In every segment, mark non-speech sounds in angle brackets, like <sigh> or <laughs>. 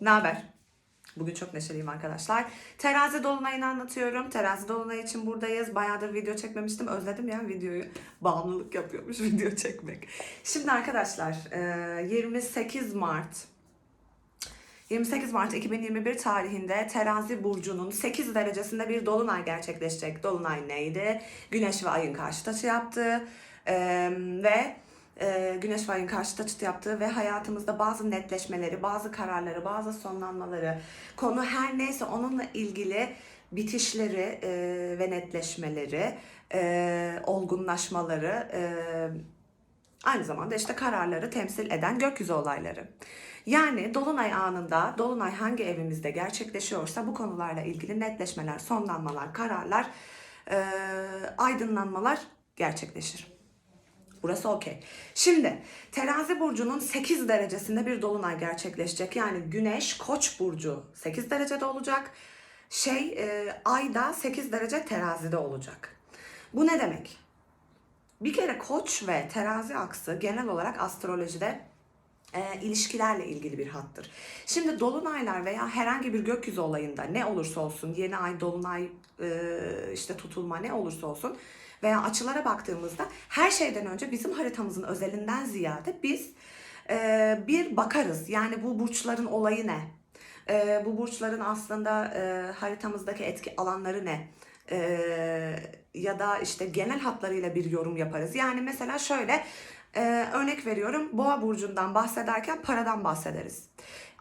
Ne haber? Bugün çok neşeliyim arkadaşlar. Terazi Dolunay'ını anlatıyorum. Terazi Dolunay için buradayız. Bayağıdır video çekmemiştim. Özledim ya videoyu. Bağımlılık yapıyormuş <laughs> video çekmek. Şimdi arkadaşlar e, 28 Mart 28 Mart 2021 tarihinde Terazi Burcu'nun 8 derecesinde bir dolunay gerçekleşecek. Dolunay neydi? Güneş ve Ay'ın karşı açı yaptığı e, ve e, Güneş ve Ay'ın karşı açı yaptığı ve hayatımızda bazı netleşmeleri, bazı kararları, bazı sonlanmaları, konu her neyse onunla ilgili bitişleri e, ve netleşmeleri, e, olgunlaşmaları, e, aynı zamanda işte kararları temsil eden gökyüzü olayları. Yani Dolunay anında, Dolunay hangi evimizde gerçekleşiyorsa bu konularla ilgili netleşmeler, sonlanmalar, kararlar, e, aydınlanmalar gerçekleşir. Burası okey. Şimdi terazi burcunun 8 derecesinde bir dolunay gerçekleşecek. Yani güneş koç burcu 8 derecede olacak. Şey e, ay da 8 derece terazide olacak. Bu ne demek? Bir kere koç ve terazi aksı genel olarak astrolojide e, ilişkilerle ilgili bir hattır. Şimdi dolunaylar veya herhangi bir gökyüzü olayında ne olursa olsun yeni ay, dolunay, e, işte tutulma ne olursa olsun veya açılara baktığımızda her şeyden önce bizim haritamızın özelinden ziyade biz e, bir bakarız. Yani bu burçların olayı ne? E, bu burçların aslında e, haritamızdaki etki alanları ne? E, ya da işte genel hatlarıyla bir yorum yaparız. Yani mesela şöyle e, örnek veriyorum. Boğa burcundan bahsederken paradan bahsederiz.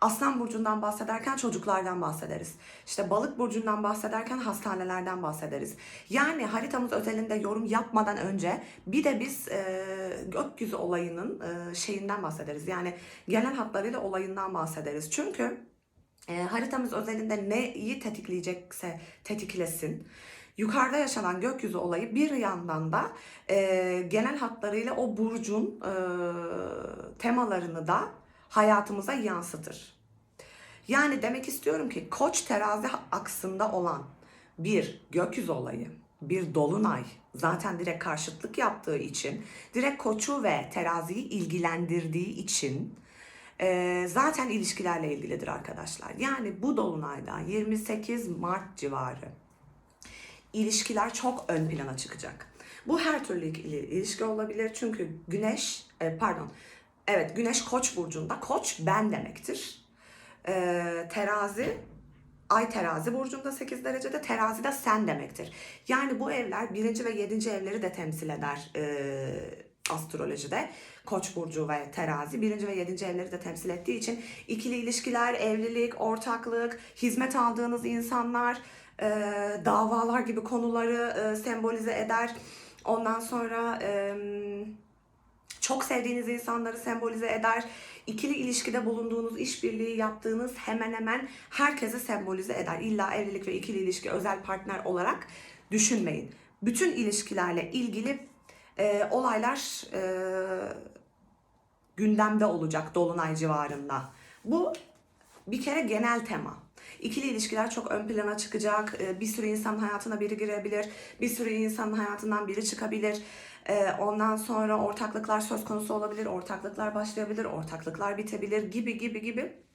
Aslan burcundan bahsederken çocuklardan bahsederiz. İşte balık burcundan bahsederken hastanelerden bahsederiz. Yani haritamız özelinde yorum yapmadan önce bir de biz e, gökyüzü olayının e, şeyinden bahsederiz. Yani genel hatlarıyla olayından bahsederiz. Çünkü e, haritamız özelinde neyi tetikleyecekse tetiklesin. Yukarıda yaşanan gökyüzü olayı bir yandan da e, genel hatlarıyla o burcun e, temalarını da hayatımıza yansıtır. Yani demek istiyorum ki koç terazi aksında olan bir gökyüzü olayı, bir dolunay zaten direkt karşıtlık yaptığı için, direkt koçu ve teraziyi ilgilendirdiği için e, zaten ilişkilerle ilgilidir arkadaşlar. Yani bu dolunayda 28 Mart civarı ilişkiler çok ön plana çıkacak. Bu her türlü il- ilişki olabilir çünkü güneş, e, pardon, evet güneş koç burcunda, koç ben demektir. E, terazi, ay terazi burcunda 8 derecede, terazi de sen demektir. Yani bu evler birinci ve yedinci evleri de temsil eder e, astrolojide. Koç burcu ve terazi birinci ve yedinci evleri de temsil ettiği için ikili ilişkiler, evlilik, ortaklık, hizmet aldığınız insanlar, e, davalar gibi konuları e, sembolize eder. Ondan sonra e, çok sevdiğiniz insanları sembolize eder. İkili ilişkide bulunduğunuz, işbirliği yaptığınız hemen hemen herkese sembolize eder. İlla evlilik ve ikili ilişki özel partner olarak düşünmeyin. Bütün ilişkilerle ilgili e, olaylar e, gündemde olacak Dolunay civarında. Bu bir kere genel tema. İkili ilişkiler çok ön plana çıkacak. Ee, Bir sürü insan hayatına biri girebilir. Bir sürü insanın hayatından biri çıkabilir. Ee, Ondan sonra ortaklıklar söz konusu olabilir. Ortaklıklar başlayabilir. Ortaklıklar bitebilir gibi gibi gibi.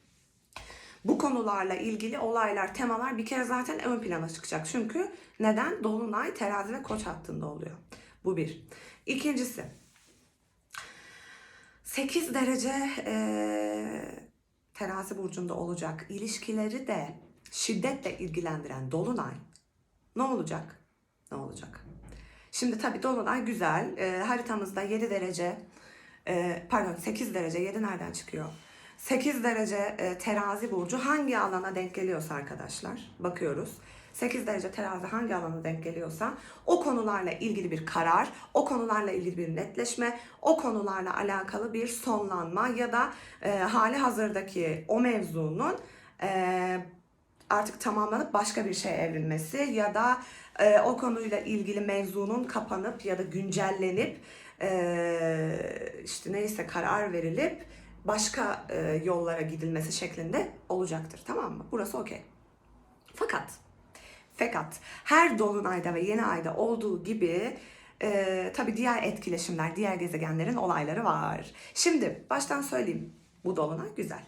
Bu konularla ilgili olaylar, temalar bir kere zaten ön plana çıkacak. Çünkü neden? Dolunay, terazi ve koç hattında oluyor. Bu bir. İkincisi, 8 derece eee, terazi burcunda olacak ilişkileri de şiddetle ilgilendiren dolunay ne olacak? Ne olacak? Şimdi tabii dolunay güzel. Eee, haritamızda 7 derece eee, pardon 8 derece 7 nereden çıkıyor? 8 derece eee, terazi burcu hangi alana denk geliyorsa arkadaşlar bakıyoruz. 8 derece terazi hangi alana denk geliyorsa o konularla ilgili bir karar, o konularla ilgili bir netleşme, o konularla alakalı bir sonlanma ya da e, hali hazırdaki o mevzunun e, artık tamamlanıp başka bir şeye evrilmesi ya da e, o konuyla ilgili mevzunun kapanıp ya da güncellenip e, işte neyse karar verilip başka e, yollara gidilmesi şeklinde olacaktır. Tamam mı? Burası okey. Fakat fakat her dolunayda ve yeni ayda olduğu gibi e, tabii diğer etkileşimler, diğer gezegenlerin olayları var. Şimdi baştan söyleyeyim. Bu dolunay güzel.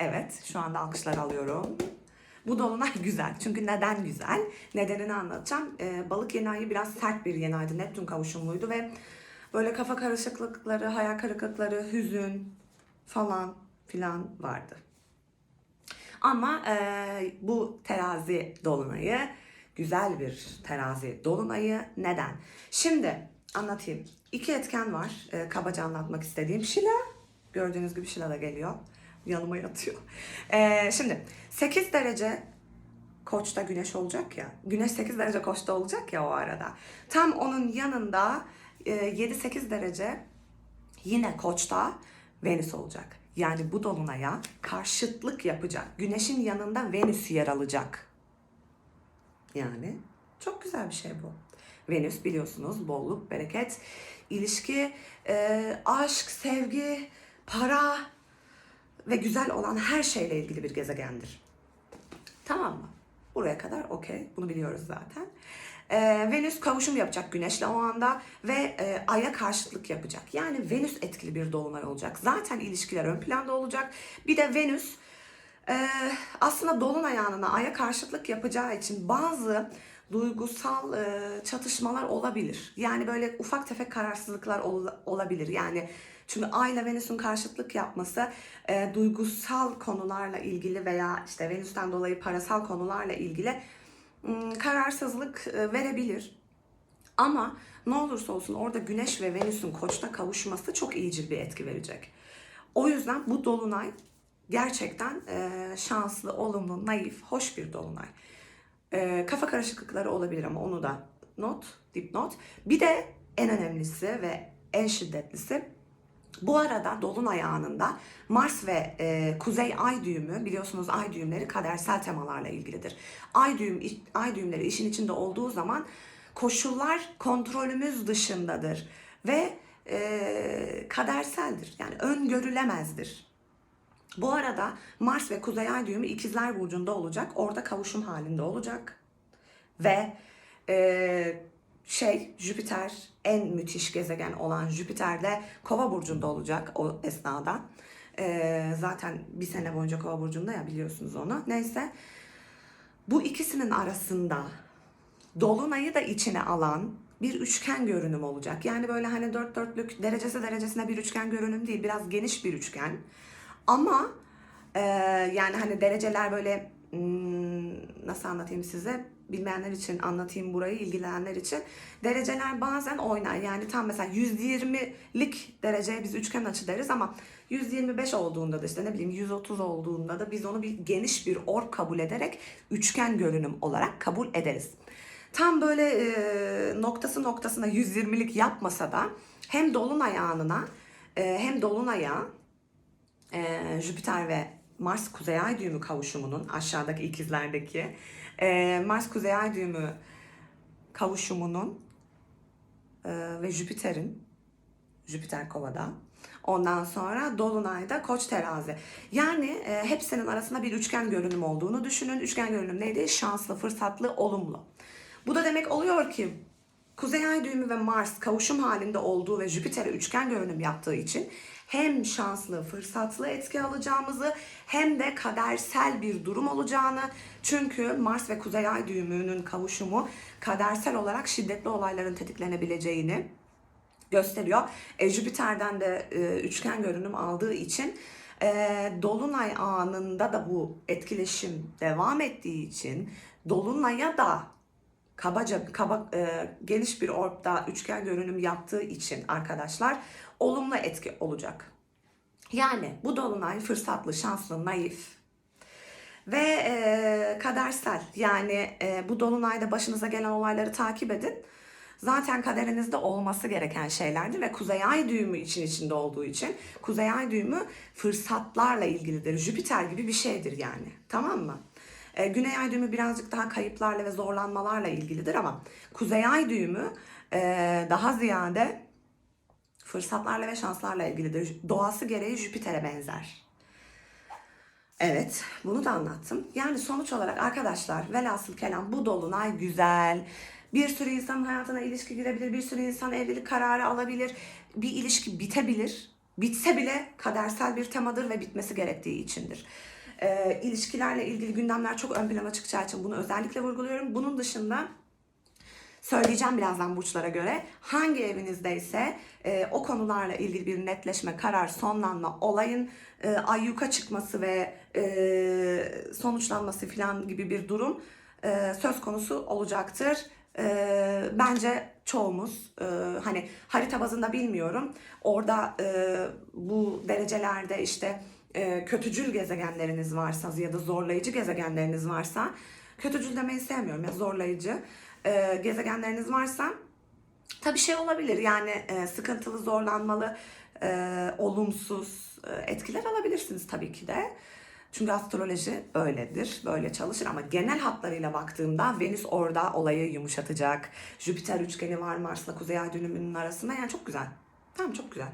Evet, şu anda alkışlar alıyorum. Bu dolunay <laughs> güzel. Çünkü neden güzel? Nedenini anlatacağım. Ee, balık yeni ayı biraz sert bir yeni aydı. Neptün kavuşumluydu ve böyle kafa karışıklıkları, hayal kırıklıkları, hüzün falan filan vardı. Ama e, bu terazi dolunayı güzel bir terazi dolunayı. Neden? Şimdi anlatayım. İki etken var e, kabaca anlatmak istediğim. Şila, gördüğünüz gibi Şila da geliyor. Yanıma yatıyor. E, şimdi 8 derece Koç'ta güneş olacak ya. Güneş 8 derece Koç'ta olacak ya o arada. Tam onun yanında e, 7-8 derece yine Koç'ta Venüs olacak. Yani bu dolunaya karşıtlık yapacak. Güneşin yanında Venüs yer alacak. Yani çok güzel bir şey bu. Venüs biliyorsunuz bolluk, bereket, ilişki, e, aşk, sevgi, para ve güzel olan her şeyle ilgili bir gezegendir. Tamam mı? Buraya kadar okey. Bunu biliyoruz zaten. Ee, Venüs kavuşum yapacak Güneş'le o anda ve e, Ay'a karşıtlık yapacak. Yani Venüs etkili bir dolunay olacak. Zaten ilişkiler ön planda olacak. Bir de Venüs e, aslında dolunay anına Ay'a karşıtlık yapacağı için bazı duygusal e, çatışmalar olabilir. Yani böyle ufak tefek kararsızlıklar ol- olabilir. Yani çünkü Ay ile Venüs'ün karşıtlık yapması e, duygusal konularla ilgili veya işte Venüs'ten dolayı parasal konularla ilgili kararsızlık e, verebilir. Ama ne olursa olsun orada Güneş ve Venüs'ün Koç'ta kavuşması çok iyicil bir etki verecek. O yüzden bu dolunay gerçekten e, şanslı, olumlu, naif, hoş bir dolunay. Kafa karışıklıkları olabilir ama onu da not, dipnot. Bir de en önemlisi ve en şiddetlisi bu arada dolunay anında Mars ve e, Kuzey Ay düğümü biliyorsunuz ay düğümleri kadersel temalarla ilgilidir. Ay düğüm ay düğümleri işin içinde olduğu zaman koşullar kontrolümüz dışındadır ve e, kaderseldir. Yani öngörülemezdir. Bu arada Mars ve Kuzey Ay düğümü ikizler burcunda olacak. Orada kavuşum halinde olacak. Ve e, şey Jüpiter en müthiş gezegen olan Jüpiter de Kova burcunda olacak o esnada. E, zaten bir sene boyunca Kova burcunda ya biliyorsunuz onu. Neyse bu ikisinin arasında dolunayı da içine alan bir üçgen görünüm olacak. Yani böyle hani dört dörtlük derecesi derecesine bir üçgen görünüm değil. Biraz geniş bir üçgen. Ama e, yani hani dereceler böyle hmm, nasıl anlatayım size bilmeyenler için anlatayım burayı ilgilenenler için dereceler bazen oynar yani tam mesela 120'lik dereceye biz üçgen açı deriz ama 125 olduğunda da işte ne bileyim 130 olduğunda da biz onu bir geniş bir ork kabul ederek üçgen görünüm olarak kabul ederiz. Tam böyle e, noktası noktasına 120'lik yapmasa da hem dolunay anına e, hem dolunaya e, Jüpiter ve Mars Kuzey Ay düğümü kavuşumunun aşağıdaki ikizlerdeki e, Mars Kuzey Ay düğümü kavuşumunun e, ve Jüpiter'in Jüpiter Kova'da ondan sonra Dolunay'da Koç Terazi. Yani e, hepsinin arasında bir üçgen görünüm olduğunu düşünün. Üçgen görünüm neydi? Şanslı, fırsatlı, olumlu. Bu da demek oluyor ki Kuzey Ay düğümü ve Mars kavuşum halinde olduğu ve Jüpiter'e üçgen görünüm yaptığı için hem şanslı, fırsatlı etki alacağımızı hem de kadersel bir durum olacağını çünkü Mars ve Kuzey Ay düğümünün kavuşumu kadersel olarak şiddetli olayların tetiklenebileceğini gösteriyor. E, Jüpiter'den de e, üçgen görünüm aldığı için e, Dolunay anında da bu etkileşim devam ettiği için Dolunay'a da kabaca kaba, e, geniş bir orbda üçgen görünüm yaptığı için arkadaşlar olumlu etki olacak. Yani bu dolunay fırsatlı, şanslı, naif ve e, kadersel. Yani e, bu dolunayda başınıza gelen olayları takip edin. Zaten kaderinizde olması gereken şeylerdir ve Kuzey Ay düğümü için içinde olduğu için Kuzey Ay düğümü fırsatlarla ilgilidir. Jüpiter gibi bir şeydir yani. Tamam mı? E, Güney Ay düğümü birazcık daha kayıplarla ve zorlanmalarla ilgilidir ama Kuzey Ay düğümü e, daha ziyade fırsatlarla ve şanslarla ilgilidir. Doğası gereği Jüpiter'e benzer. Evet, bunu da anlattım. Yani sonuç olarak arkadaşlar velhasıl kelam bu dolunay güzel. Bir sürü insan hayatına ilişki girebilir, bir sürü insan evlilik kararı alabilir, bir ilişki bitebilir. bitse bile kadersel bir temadır ve bitmesi gerektiği içindir. Ee, ilişkilerle ilgili gündemler çok ön plana çıkacağı için bunu özellikle vurguluyorum. Bunun dışında söyleyeceğim birazdan burçlara göre hangi evinizdeyse e, o konularla ilgili bir netleşme, karar, sonlanma, olayın e, ayyuka çıkması ve e, sonuçlanması falan gibi bir durum e, söz konusu olacaktır. E, bence çoğumuz e, hani harita bazında bilmiyorum orada e, bu derecelerde işte e, kötücül gezegenleriniz varsa ya da zorlayıcı gezegenleriniz varsa kötücül demeyi sevmiyorum ya zorlayıcı e, gezegenleriniz varsa tabii şey olabilir yani e, sıkıntılı, zorlanmalı, e, olumsuz e, etkiler alabilirsiniz tabii ki de. Çünkü astroloji öyledir, böyle çalışır ama genel hatlarıyla baktığımda Venüs orada olayı yumuşatacak. Jüpiter üçgeni var Mars'la Kuzey Ay düğümünün arasında yani çok güzel. Tamam çok güzel.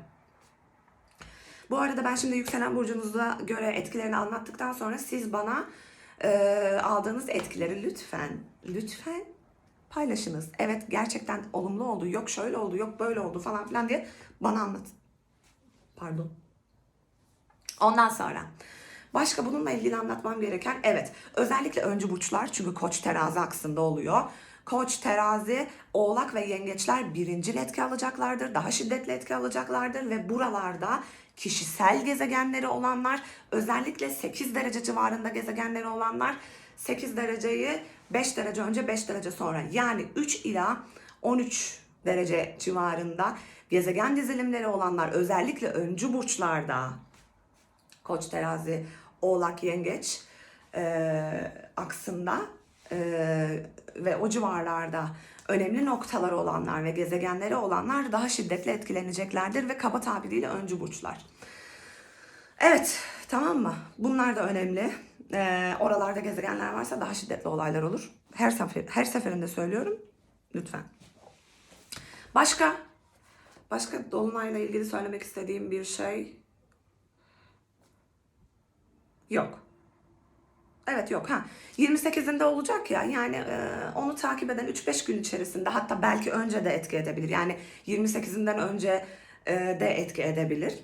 Bu arada ben şimdi yükselen burcunuza göre etkilerini anlattıktan sonra siz bana e, aldığınız etkileri lütfen, lütfen paylaşınız. Evet gerçekten olumlu oldu, yok şöyle oldu, yok böyle oldu falan filan diye bana anlatın. Pardon. Ondan sonra başka bununla ilgili anlatmam gereken evet özellikle öncü burçlar çünkü koç terazi aksında oluyor. Koç, terazi, oğlak ve yengeçler birincil etki alacaklardır. Daha şiddetli etki alacaklardır ve buralarda kişisel gezegenleri olanlar özellikle 8 derece civarında gezegenleri olanlar 8 dereceyi 5 derece önce 5 derece sonra yani 3 ila 13 derece civarında gezegen dizilimleri olanlar özellikle öncü burçlarda Koç, terazi, oğlak, yengeç e, aksında e, ve o civarlarda önemli noktaları olanlar ve gezegenleri olanlar daha şiddetli etkileneceklerdir ve kaba tabiriyle öncü burçlar. Evet, tamam mı? Bunlar da önemli. Ee, oralarda gezegenler varsa daha şiddetli olaylar olur. Her sefer her seferinde söylüyorum. Lütfen. Başka başka dolunayla ilgili söylemek istediğim bir şey yok. Evet yok ha. 28'inde olacak ya yani e, onu takip eden 3-5 gün içerisinde hatta belki önce de etki edebilir. Yani 28'inden önce e, de etki edebilir.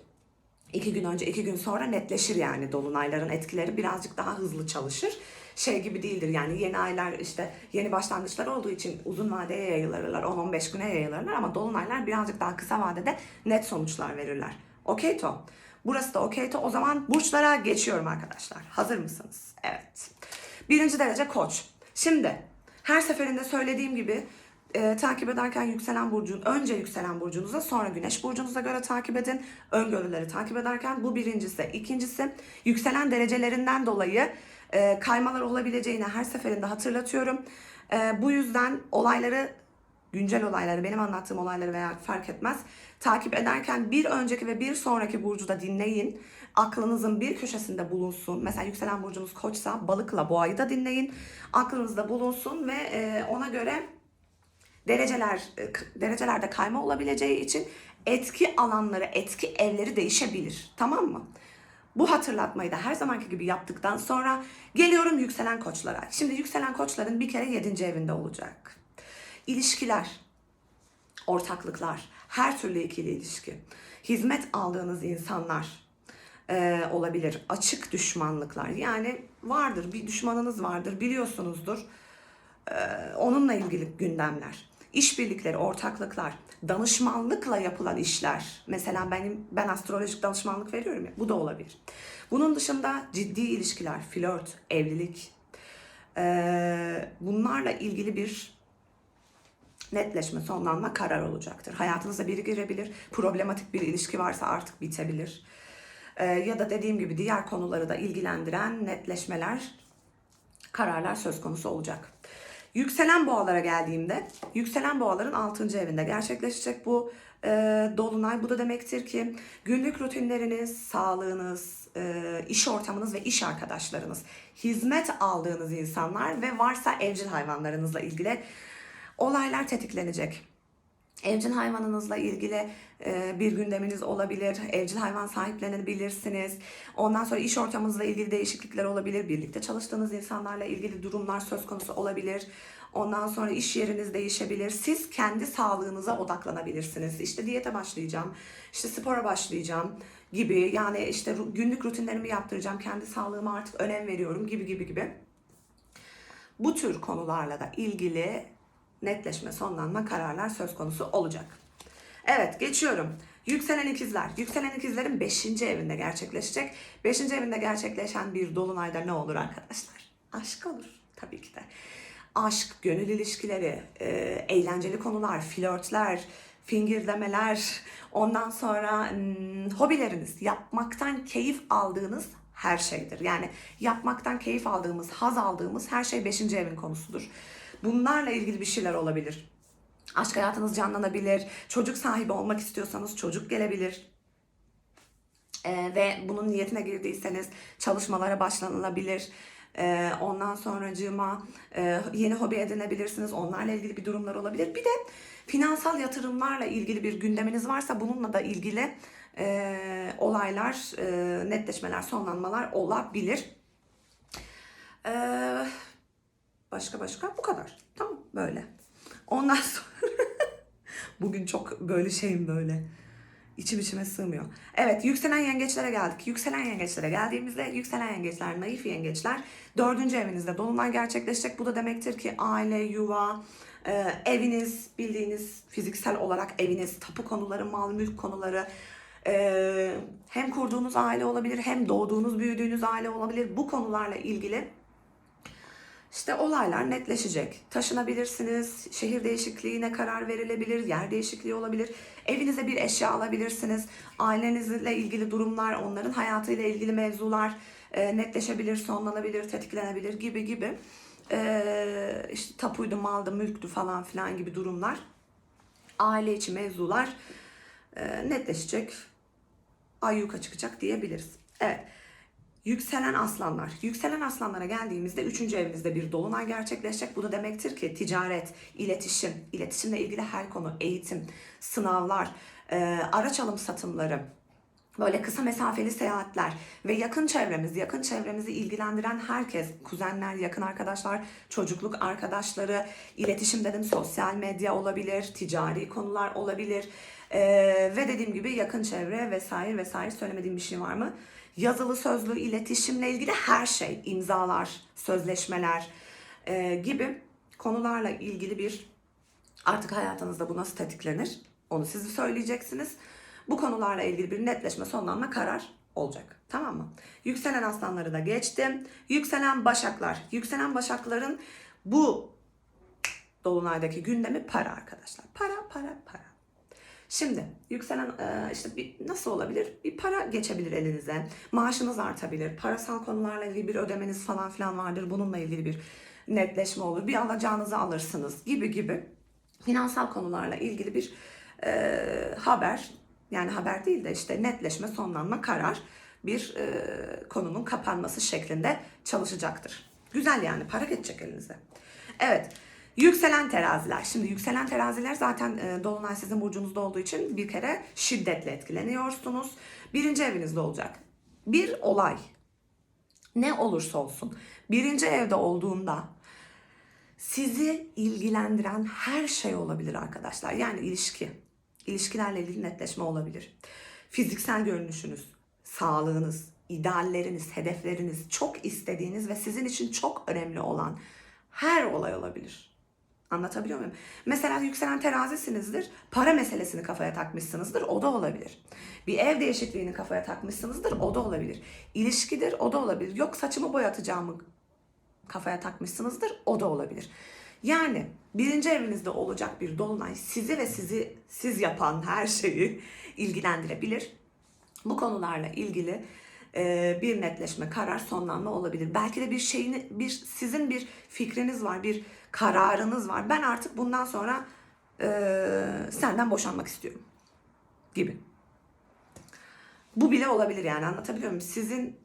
İki gün önce, iki gün sonra netleşir yani dolunayların etkileri birazcık daha hızlı çalışır. Şey gibi değildir yani yeni aylar işte yeni başlangıçlar olduğu için uzun vadeye yayılırlar, 10-15 güne yayılırlar ama dolunaylar birazcık daha kısa vadede net sonuçlar verirler. Okey to. Burası da okey to. O zaman burçlara geçiyorum arkadaşlar. Hazır mısınız? Evet. Birinci derece koç. Şimdi her seferinde söylediğim gibi e, takip ederken yükselen burcun önce yükselen burcunuza sonra güneş burcunuza göre takip edin. Öngörüleri takip ederken bu birincisi. ikincisi yükselen derecelerinden dolayı e, kaymalar olabileceğini her seferinde hatırlatıyorum. E, bu yüzden olayları güncel olayları, benim anlattığım olayları veya fark etmez. Takip ederken bir önceki ve bir sonraki burcu da dinleyin. Aklınızın bir köşesinde bulunsun. Mesela yükselen burcunuz koçsa balıkla boğayı da dinleyin. Aklınızda bulunsun ve e, ona göre dereceler e, derecelerde kayma olabileceği için etki alanları, etki evleri değişebilir. Tamam mı? Bu hatırlatmayı da her zamanki gibi yaptıktan sonra geliyorum yükselen koçlara. Şimdi yükselen koçların bir kere 7. evinde olacak. İlişkiler, ortaklıklar, her türlü ikili ilişki, hizmet aldığınız insanlar e, olabilir. Açık düşmanlıklar yani vardır bir düşmanınız vardır biliyorsunuzdur. E, onunla ilgili gündemler, işbirlikleri, ortaklıklar, danışmanlıkla yapılan işler. Mesela benim ben astrolojik danışmanlık veriyorum ya bu da olabilir. Bunun dışında ciddi ilişkiler, flört, evlilik e, bunlarla ilgili bir netleşme, sonlanma karar olacaktır. Hayatınıza biri girebilir, problematik bir ilişki varsa artık bitebilir. Ee, ya da dediğim gibi diğer konuları da ilgilendiren netleşmeler, kararlar söz konusu olacak. Yükselen boğalara geldiğimde, yükselen boğaların 6. evinde gerçekleşecek bu e, dolunay. Bu da demektir ki günlük rutinleriniz, sağlığınız, e, iş ortamınız ve iş arkadaşlarınız, hizmet aldığınız insanlar ve varsa evcil hayvanlarınızla ilgili olaylar tetiklenecek. Evcil hayvanınızla ilgili e, bir gündeminiz olabilir. Evcil hayvan sahiplenebilirsiniz. Ondan sonra iş ortamınızla ilgili değişiklikler olabilir. Birlikte çalıştığınız insanlarla ilgili durumlar söz konusu olabilir. Ondan sonra iş yeriniz değişebilir. Siz kendi sağlığınıza odaklanabilirsiniz. İşte diyete başlayacağım, işte spora başlayacağım gibi. Yani işte günlük rutinlerimi yaptıracağım. Kendi sağlığıma artık önem veriyorum gibi gibi gibi. Bu tür konularla da ilgili netleşme, sonlanma kararlar söz konusu olacak. Evet geçiyorum. Yükselen ikizler. Yükselen ikizlerin 5. evinde gerçekleşecek. 5. evinde gerçekleşen bir dolunayda ne olur arkadaşlar? Aşk olur tabii ki de. Aşk, gönül ilişkileri, e, eğlenceli konular, flörtler, fingirdemeler, ondan sonra hmm, hobileriniz, yapmaktan keyif aldığınız her şeydir. Yani yapmaktan keyif aldığımız, haz aldığımız her şey 5. evin konusudur. Bunlarla ilgili bir şeyler olabilir. Aşk hayatınız canlanabilir. Çocuk sahibi olmak istiyorsanız çocuk gelebilir. Ee, ve bunun niyetine girdiyseniz çalışmalara başlanılabilir. Ee, ondan sonracığıma e, yeni hobi edinebilirsiniz. Onlarla ilgili bir durumlar olabilir. Bir de finansal yatırımlarla ilgili bir gündeminiz varsa bununla da ilgili e, olaylar, e, netleşmeler, sonlanmalar olabilir. Ee, başka başka bu kadar. Tamam böyle. Ondan <laughs> sonra bugün çok böyle şeyim böyle. İçim içime sığmıyor. Evet yükselen yengeçlere geldik. Yükselen yengeçlere geldiğimizde yükselen yengeçler, naif yengeçler dördüncü evinizde dolunay gerçekleşecek. Bu da demektir ki aile, yuva, e, eviniz, bildiğiniz fiziksel olarak eviniz, tapu konuları, mal mülk konuları, e, hem kurduğunuz aile olabilir hem doğduğunuz, büyüdüğünüz aile olabilir. Bu konularla ilgili işte olaylar netleşecek. Taşınabilirsiniz, şehir değişikliğine karar verilebilir, yer değişikliği olabilir. Evinize bir eşya alabilirsiniz. Ailenizle ilgili durumlar, onların hayatıyla ilgili mevzular e, netleşebilir, sonlanabilir, tetiklenebilir gibi gibi. E, işte tapuydu, maldı, mülktü falan filan gibi durumlar. Aile içi mevzular e, netleşecek. Ayyuka çıkacak diyebiliriz. Evet. Yükselen aslanlar. Yükselen aslanlara geldiğimizde 3. evinizde bir dolunay gerçekleşecek. Bu da demektir ki ticaret, iletişim, iletişimle ilgili her konu, eğitim, sınavlar, e, araç alım satımları, böyle kısa mesafeli seyahatler ve yakın çevremiz, yakın çevremizi ilgilendiren herkes, kuzenler, yakın arkadaşlar, çocukluk arkadaşları, iletişim dedim, sosyal medya olabilir, ticari konular olabilir. E, ve dediğim gibi yakın çevre vesaire vesaire söylemediğim bir şey var mı? yazılı sözlü iletişimle ilgili her şey, imzalar, sözleşmeler e, gibi konularla ilgili bir artık hayatınızda bu nasıl tetiklenir onu siz söyleyeceksiniz. Bu konularla ilgili bir netleşme, sonlanma karar olacak. Tamam mı? Yükselen aslanları da geçtim. Yükselen başaklar. Yükselen başakların bu dolunaydaki gündemi para arkadaşlar. Para, para, para. Şimdi yükselen e, işte bir, nasıl olabilir? Bir para geçebilir elinize. Maaşınız artabilir. Parasal konularla ilgili bir ödemeniz falan filan vardır. Bununla ilgili bir netleşme olur. Bir alacağınızı alırsınız gibi gibi. Finansal konularla ilgili bir e, haber yani haber değil de işte netleşme, sonlanma, karar bir e, konunun kapanması şeklinde çalışacaktır. Güzel yani para geçecek elinize. Evet. Yükselen teraziler. Şimdi yükselen teraziler zaten e, Dolunay sizin burcunuzda olduğu için bir kere şiddetle etkileniyorsunuz. Birinci evinizde olacak. Bir olay ne olursa olsun birinci evde olduğunda sizi ilgilendiren her şey olabilir arkadaşlar. Yani ilişki, ilişkilerle ilgili netleşme olabilir. Fiziksel görünüşünüz, sağlığınız, idealleriniz, hedefleriniz, çok istediğiniz ve sizin için çok önemli olan her olay olabilir. Anlatabiliyor muyum? Mesela yükselen terazisinizdir. Para meselesini kafaya takmışsınızdır. O da olabilir. Bir ev değişikliğini kafaya takmışsınızdır. O da olabilir. İlişkidir. O da olabilir. Yok saçımı boyatacağımı kafaya takmışsınızdır. O da olabilir. Yani birinci evinizde olacak bir dolunay sizi ve sizi siz yapan her şeyi <laughs> ilgilendirebilir. Bu konularla ilgili e, bir netleşme, karar, sonlanma olabilir. Belki de bir şeyini, bir sizin bir fikriniz var, bir kararınız var. Ben artık bundan sonra e, senden boşanmak istiyorum gibi. Bu bile olabilir yani anlatabiliyor muyum? Sizin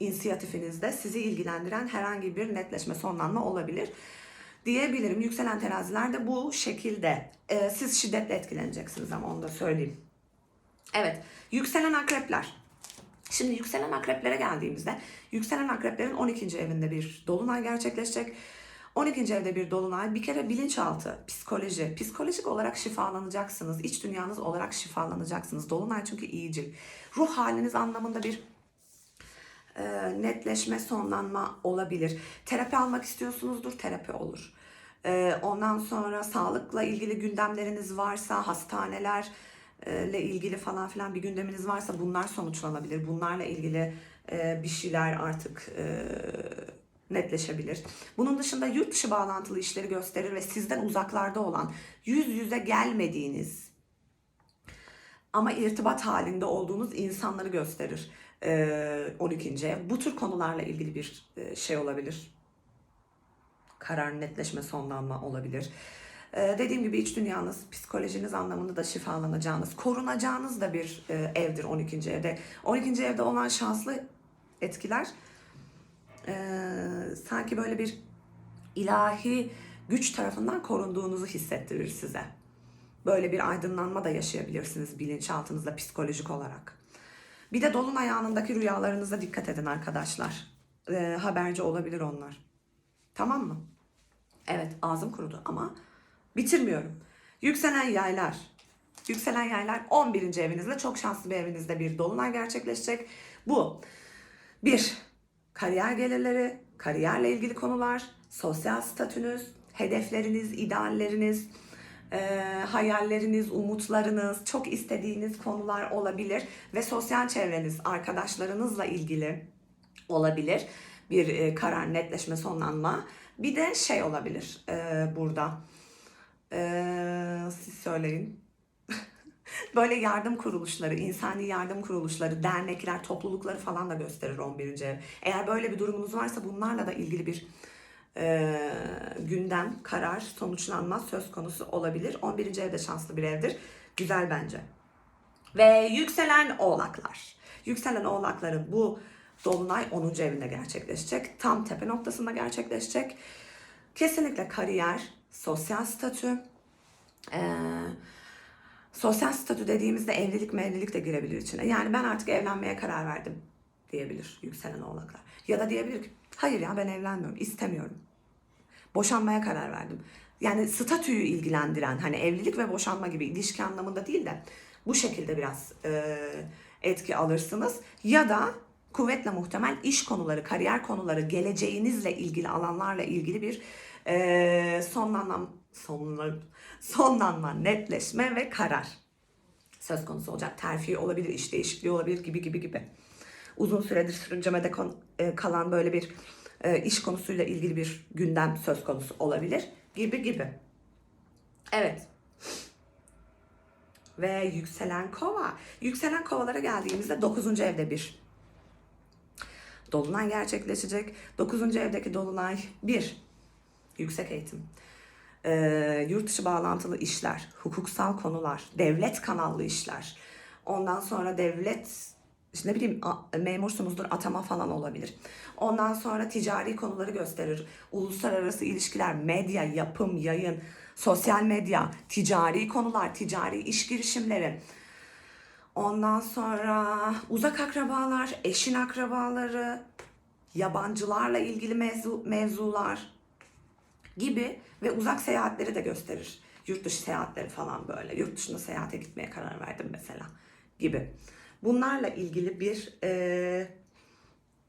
inisiyatifinizde sizi ilgilendiren herhangi bir netleşme, sonlanma olabilir. diyebilirim. Yükselen terazilerde bu şekilde. Ee, siz şiddetle etkileneceksiniz ama onu da söyleyeyim. Evet, yükselen akrepler. Şimdi yükselen akreplere geldiğimizde, yükselen akreplerin 12. evinde bir dolunay gerçekleşecek. 12. evde bir dolunay bir kere bilinçaltı, psikoloji, psikolojik olarak şifalanacaksınız. iç dünyanız olarak şifalanacaksınız. Dolunay çünkü iyicil. Ruh haliniz anlamında bir e, netleşme, sonlanma olabilir. Terapi almak istiyorsunuzdur, terapi olur. E, ondan sonra sağlıkla ilgili gündemleriniz varsa, hastanelerle ilgili falan filan bir gündeminiz varsa bunlar sonuçlanabilir. Bunlarla ilgili e, bir şeyler artık e, netleşebilir. Bunun dışında yurt dışı bağlantılı işleri gösterir ve sizden uzaklarda olan, yüz yüze gelmediğiniz ama irtibat halinde olduğunuz insanları gösterir. Ee, 12. ev. Bu tür konularla ilgili bir e, şey olabilir. Karar netleşme sonlanma olabilir. Ee, dediğim gibi iç dünyanız, psikolojiniz anlamında da şifalanacağınız, korunacağınız da bir e, evdir 12. evde. 12. evde olan şanslı etkiler e, sanki böyle bir ilahi güç tarafından korunduğunuzu hissettirir size. Böyle bir aydınlanma da yaşayabilirsiniz bilinçaltınızda psikolojik olarak. Bir de dolunay anındaki rüyalarınıza dikkat edin arkadaşlar. Ee, haberci olabilir onlar. Tamam mı? Evet ağzım kurudu ama bitirmiyorum. Yükselen yaylar. Yükselen yaylar 11. evinizde çok şanslı bir evinizde bir dolunay gerçekleşecek. Bu bir kariyer gelirleri, kariyerle ilgili konular, sosyal statünüz, hedefleriniz, idealleriniz, e, hayalleriniz, umutlarınız, çok istediğiniz konular olabilir ve sosyal çevreniz, arkadaşlarınızla ilgili olabilir bir e, karar netleşme sonlanma. Bir de şey olabilir e, burada. Söyleyin. <laughs> Böyle yardım kuruluşları, insani yardım kuruluşları, dernekler, toplulukları falan da gösterir 11. ev. Eğer böyle bir durumunuz varsa bunlarla da ilgili bir e, gündem, karar, sonuçlanma söz konusu olabilir. 11. evde şanslı bir evdir. Güzel bence. Ve yükselen oğlaklar. Yükselen oğlakların bu dolunay 10. evinde gerçekleşecek. Tam tepe noktasında gerçekleşecek. Kesinlikle kariyer, sosyal statü, eee Sosyal statü dediğimizde evlilik mevlilik de girebilir içine. Yani ben artık evlenmeye karar verdim diyebilir yükselen oğlaklar. Ya da diyebilir ki hayır ya ben evlenmiyorum, istemiyorum. Boşanmaya karar verdim. Yani statüyü ilgilendiren hani evlilik ve boşanma gibi ilişki anlamında değil de bu şekilde biraz e, etki alırsınız. Ya da kuvvetle muhtemel iş konuları, kariyer konuları, geleceğinizle ilgili alanlarla ilgili bir e, sonlanma, sonlanma, sonlanma, netleşme ve karar söz konusu olacak. Terfi olabilir, iş değişikliği olabilir gibi gibi gibi. Uzun süredir sürüncemede e, kalan böyle bir e, iş konusuyla ilgili bir gündem söz konusu olabilir gibi gibi. Evet. Ve yükselen kova. Yükselen kovalara geldiğimizde 9. evde bir dolunay gerçekleşecek. 9. evdeki dolunay 1. Yüksek eğitim. Ee, yurt dışı bağlantılı işler, hukuksal konular, devlet kanallı işler. Ondan sonra devlet işte ne bileyim memursunuzdur atama falan olabilir. Ondan sonra ticari konuları gösterir. Uluslararası ilişkiler, medya, yapım, yayın, sosyal medya, ticari konular, ticari iş girişimleri. Ondan sonra uzak akrabalar, eşin akrabaları, yabancılarla ilgili mevzu, mevzular gibi ve uzak seyahatleri de gösterir. Yurt dışı seyahatleri falan böyle. Yurt dışına seyahate gitmeye karar verdim mesela gibi. Bunlarla ilgili bir e,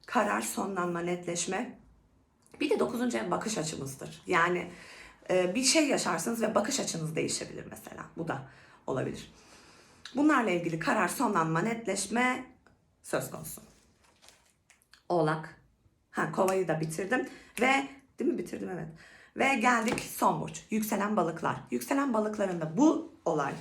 karar, sonlanma, netleşme. Bir de 9. ev bakış açımızdır. Yani e, bir şey yaşarsınız ve bakış açınız değişebilir mesela. Bu da olabilir. Bunlarla ilgili karar, sonlanma, netleşme söz konusu. Oğlak. Ha kovayı da bitirdim ve değil mi bitirdim evet. Ve geldik son burç. Yükselen balıklar. Yükselen balıklarında bu olay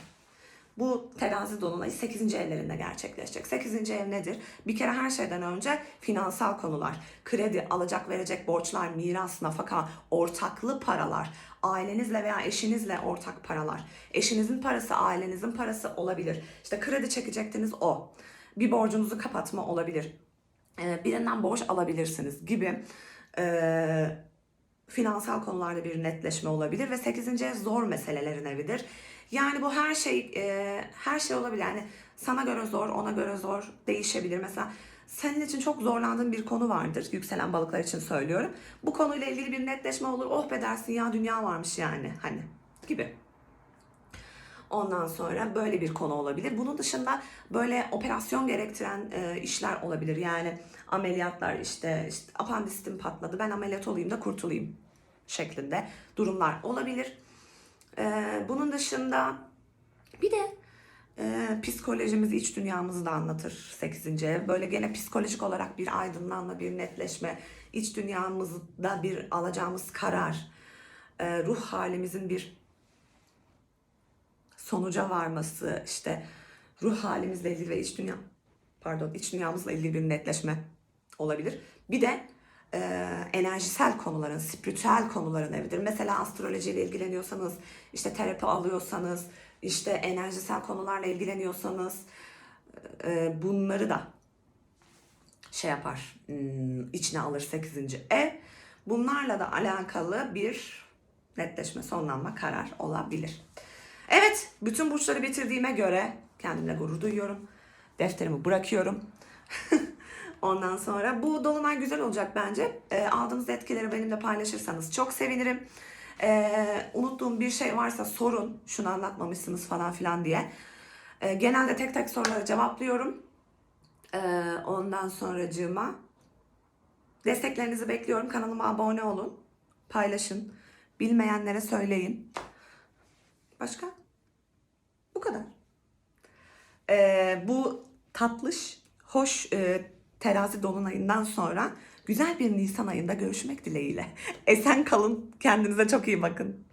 bu terazi dolunayı 8. evlerinde gerçekleşecek. 8. ev nedir? Bir kere her şeyden önce finansal konular, kredi, alacak verecek borçlar, miras, nafaka, ortaklı paralar, ailenizle veya eşinizle ortak paralar. Eşinizin parası, ailenizin parası olabilir. İşte kredi çekecektiniz o. Bir borcunuzu kapatma olabilir. Ee, birinden borç alabilirsiniz gibi. Ee, finansal konularda bir netleşme olabilir ve 8. ev zor meselelerin evidir. Yani bu her şey e, her şey olabilir. Yani sana göre zor, ona göre zor değişebilir. Mesela senin için çok zorlandığın bir konu vardır. Yükselen balıklar için söylüyorum. Bu konuyla ilgili bir netleşme olur. Oh be dersin ya dünya varmış yani hani gibi. Ondan sonra böyle bir konu olabilir. Bunun dışında böyle operasyon gerektiren e, işler olabilir. Yani ameliyatlar işte, işte apandisitim patladı ben ameliyat olayım da kurtulayım şeklinde durumlar olabilir. E, bunun dışında bir de e, psikolojimizi, iç dünyamızı da anlatır 8. ev. Böyle gene psikolojik olarak bir aydınlanma, bir netleşme, iç dünyamızda bir alacağımız karar, e, ruh halimizin bir sonuca varması, işte ruh halimizle ilgili ve iç dünya pardon iç dünyamızla ilgili bir netleşme olabilir. Bir de e, enerjisel konuların, spiritüel konuların evidir. Mesela astrolojiyle ilgileniyorsanız, işte terapi alıyorsanız, işte enerjisel konularla ilgileniyorsanız e, bunları da şey yapar, hmm, içine alır 8. ev. Bunlarla da alakalı bir netleşme, sonlanma karar olabilir. Evet, bütün burçları bitirdiğime göre kendimle gurur duyuyorum. Defterimi bırakıyorum. <laughs> Ondan sonra bu dolunay güzel olacak bence. E, aldığınız etkileri benimle paylaşırsanız çok sevinirim. E, unuttuğum bir şey varsa sorun. Şunu anlatmamışsınız falan filan diye. E, genelde tek tek soruları cevaplıyorum. E, ondan sonracığıma desteklerinizi bekliyorum. Kanalıma abone olun. Paylaşın. Bilmeyenlere söyleyin. Başka? Bu kadar. Ee, bu tatlış, hoş e, terazi dolunayından sonra güzel bir Nisan ayında görüşmek dileğiyle. <laughs> Esen kalın. Kendinize çok iyi bakın.